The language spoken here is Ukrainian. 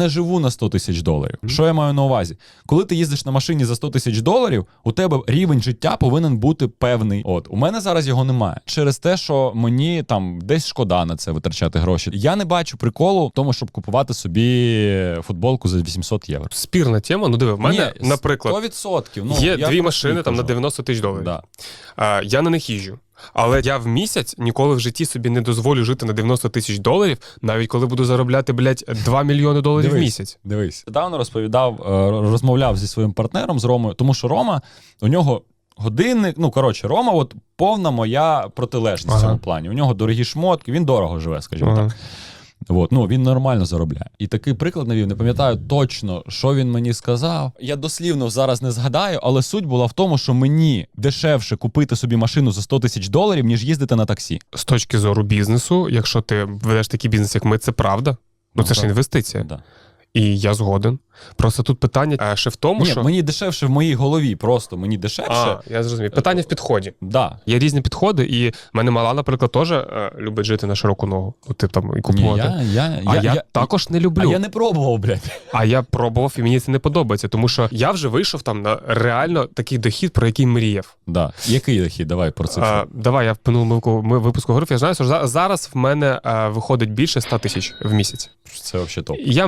не живу на 100 тисяч доларів. Що я маю на увазі? Коли ти їздиш на машині за 100 тисяч доларів, у тебе рівень життя повинен бути певний. От у мене зараз його немає. Через те, що мені там десь шкода на це витрачати гроші. Я не бачу приколу в тому, щоб купувати собі футболку за 800 євро. Спірна тема. Ну диви, в мене, Ні, наприклад, 100%. Ну, є я дві машини там на 90 тисяч доларів. Да. А, я на них їжджу. Але я в місяць ніколи в житті собі не дозволю жити на 90 тисяч доларів, навіть коли буду заробляти, блядь, 2 мільйони доларів в Дивись. місяць. Дивись, недавно розповідав, е, розмовляв зі своїм партнером з Ромою, тому що Рома у нього. Годинник, ну коротше, Рома, от повна моя протилежність в Ага. цьому плані. У нього дорогі шмотки, він дорого живе, скажімо Ага. так. От, ну він нормально заробляє. І такий приклад навів, не пам'ятаю точно, що він мені сказав. Я дослівно зараз не згадаю, але суть була в тому, що мені дешевше купити собі машину за 100 тисяч доларів, ніж їздити на таксі. З точки зору бізнесу, якщо ти ведеш такий бізнес, як ми, це правда. Ну, Ну, це ж інвестиція. Да. І я згоден. Просто тут питання е, ще в тому, Ні, що. мені дешевше в моїй голові, просто мені дешевше. А, я зрозумів. Питання в підході. Да. Є різні підходи, і в мене мала, наприклад, теж е, любить жити на широку ногу. Ну, ти там і Ні, я, я, а я, також не люблю. А я не пробував, блядь. А я пробував, і мені це не подобається, тому що я вже вийшов там на реально такий дохід, про який мріяв. Да. Який дохід? Давай про це. А, давай, я в минулому випуску- ми- випуску говорив. Я знаю, що за- зараз в мене е, виходить більше 100 тисяч в місяць. Це взагалі топ. Я